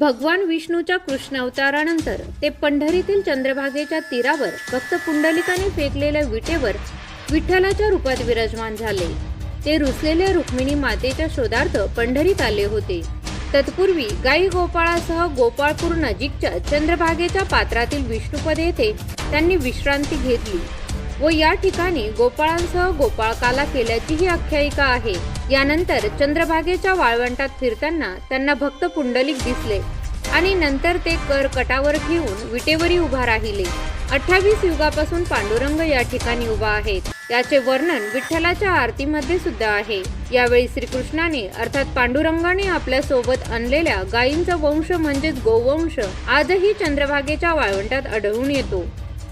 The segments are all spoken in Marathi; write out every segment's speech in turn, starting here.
भगवान विष्णूच्या कृष्ण अवतारानंतर ते पंढरीतील चंद्रभागेच्या तीरावर भक्त पुंडलिकाने फेकलेल्या विटेवर विठ्ठलाच्या रूपात विराजमान झाले. ते रुसलेल्या रुक्मिणी मातेच्या शोधार्थ पंढरीत आले होते. तत्पूर्वी गाई गोपाळासह गोपाळपूर नजीकच्या चंद्रभागेच्या पात्रातील विष्णुपद येथे त्यांनी विश्रांती घेतली. व या ठिकाणी गोपाळांसह गोपाळकाला केल्याची ही आख्यायिका आहे. यानंतर चंद्रभागेच्या वाळवंटात फिरताना त्यांना भक्त पुंडलिक दिसले आणि नंतर ते कर कटावर घेऊन विटेवरी उभा राहिले. अठ्ठावीस युगापासून पांडुरंग या ठिकाणी उभा आहेत. याचे वर्णन विठ्ठलाच्या आरतीमध्ये सुद्धा आहे. यावेळी श्रीकृष्णाने अर्थात पांडुरंगाने आपल्यासोबत आणलेल्या गायींचा वंश म्हणजेच गोवंश आजही चंद्रभागेच्या वाळवंटात आढळून येतो.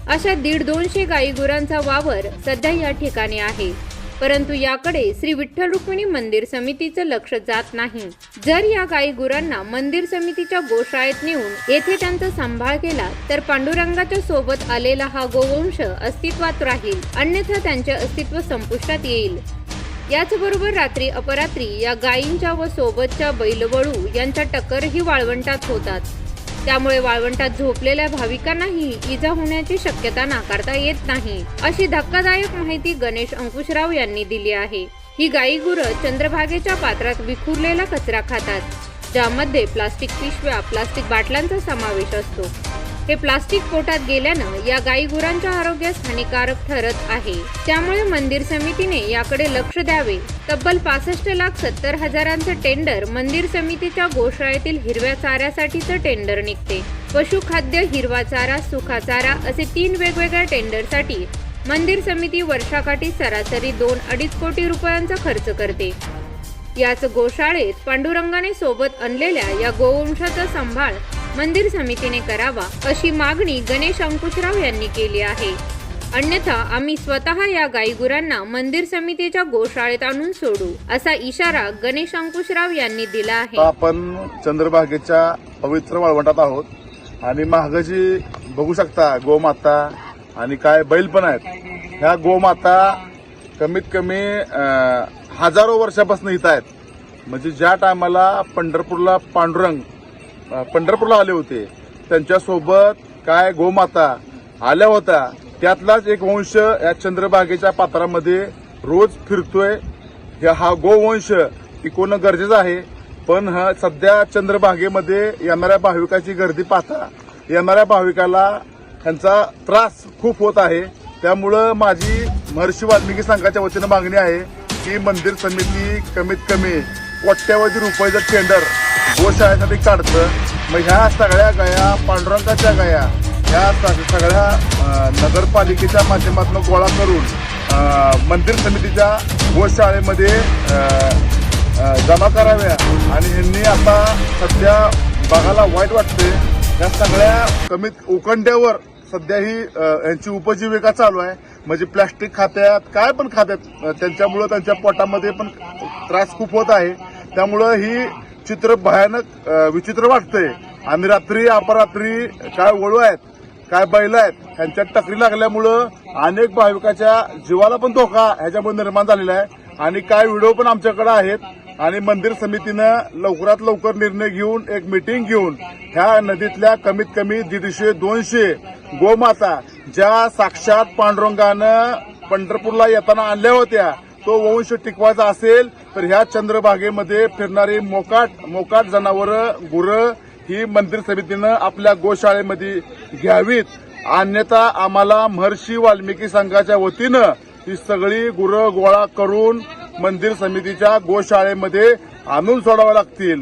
अशा दीड दोनशे गाई गुरांचा वावर सध्या या ठिकाणी आहे. परंतु याकडे श्री विठ्ठल रुक्मिणी मंदिर समितीचं लक्ष जात नाही. जर या गाई गुरांना मंदिर समितीच्या गोशाळेत नेऊन येथे त्यांचा सांभाळ केला तर पांडुरंगाच्या सोबत आलेला हा गोवंश अस्तित्वात राहील अन्यथा त्यांचे अस्तित्व संपुष्टात येईल. याचबरोबर रात्री अपरात्री या गायींच्या व सोबतच्या बैलवळू यांच्या टक्करही वाळवंटात होतात. त्यामुळे वाळवंटात झोपलेल्या भाविकांनाही इजा होण्याची शक्यता नाकारता येत नाही अशी धक्कादायक माहिती गणेश अंकुशराव यांनी दिली आहे. ही गायी गुरं चंद्रभागेच्या पात्रात विखुरलेला कचरा खातात ज्यामध्ये प्लास्टिक पिशव्या प्लास्टिक बाटल्यांचा समावेश असतो. हे प्लास्टिक पोटात गेल्यानं या गाई गुरांच्या आरोग्यास हानिकारक ठरत आहे. त्यामुळे मंदिर समितीने याकडे लक्ष द्यावे. तब्बल पासष्ट लाख सत्तर हजारांचं टेंडर मंदिर समितीच्या गोशाळेतील हिरव्या चाऱ्यासाठीचं टेंडर निघते. पशुखाद्य हिरवा चारा सुखा चारा असे तीन वेगवेगळ्या टेंडरसाठी मंदिर समिती वर्षाकाठी सरासरी दोन अडीच कोटी रुपयांचा खर्च करते. याच गोशाळेत पांडुरंगाने सोबत आणलेल्या या गोवंशाचा सांभाळ मंदिर समितीने करावा अशी मागणी गणेश अंकुशराव यांनी केली आहे. अन्यथा आम्ही स्वतः या गाईगुरांना मंदिर समितीच्या गोशाळेत आणून सोडू असा इशारा गणेश अंकुशराव यांनी दिला आहे. आपण चंद्रभागेच्या पवित्र वाळवंटात आहोत आणि महागजी बघू शकता गोमाता आणि काय बैल पण आहेत ह्या गोमाता कमीत कमी हजारो वर्षापासून इथं आहेत. म्हणजे ज्या टायमाला पंढरपूरला पांडुरंग पंढरपूरला आले होते. त्यांच्यासोबत काय गोमाता आल्या होत्या. त्यातलाच एक वंश या चंद्रभागेच्या पात्रामध्ये रोज फिरतोय. हा गोवंश टिकवणं गरजेचं आहे. पण हा सध्या चंद्रभागेमध्ये येणाऱ्या भाविकाची गर्दी पाहता येणाऱ्या भाविकाला त्यांचा त्रास खूप होत आहे. त्यामुळं माझी महर्षी वाल्मिकी संघाच्या वतीनं मागणी आहे की मंदिर समिती कमीत कमी कोट्यावधी रुपयाचं टेंडर गोशाळेसाठी काढतं. मग ह्या सगळ्या गाया पांडुरंगाच्या गाया ह्या सगळ्या नगरपालिकेच्या माध्यमातून गोळा करून मंदिर समितीच्या गोशाळेमध्ये जमा कराव्या. आणि ह्यांनी आता सध्या बघायला वाईट वाटते या सगळ्या कमीत उकंड्यावर सध्या ही यांची उपजीविका चालू आहे. म्हणजे प्लॅस्टिक खात्यात काय पण खात्यात त्यांच्यामुळं त्यांच्या पोटामध्ये पण त्रास खूप होत आहे. त्यामुळं ही चित्र भयानक विचित्र वाटतंय. आणि रात्री अपरात्री काय वळू आहेत काय बैल आहेत ह्यांच्यात टकरी लागल्यामुळं अनेक भाविकाच्या जीवाला पण धोका ह्याच्यामुळे निर्माण झालेला आहे. आणि काय व्हिडिओ पण आमच्याकडे आहेत. आणि मंदिर समितीनं लवकरात लवकर निर्णय घेऊन एक मिटिंग घेऊन ह्या नदीतल्या कमीत कमी दीडशे दोनशे गोमाता ज्या साक्षात पांडुरंगानं पंढरपूरला येताना आणल्या होत्या तो वंश टिकवायचा असेल तर ह्या चंद्रभागेमध्ये फिरणारी मोकाट मोकाट जनावरं गुरं ही मंदिर समितीनं आपल्या गोशाळेमध्ये घ्यावीत. अन्यथा आम्हाला महर्षी वाल्मिकी संघाच्या वतीनं ही सगळी गुरं गोळा करून मंदिर समितीच्या गोशाळेमध्ये आणून सोडावं लागतील.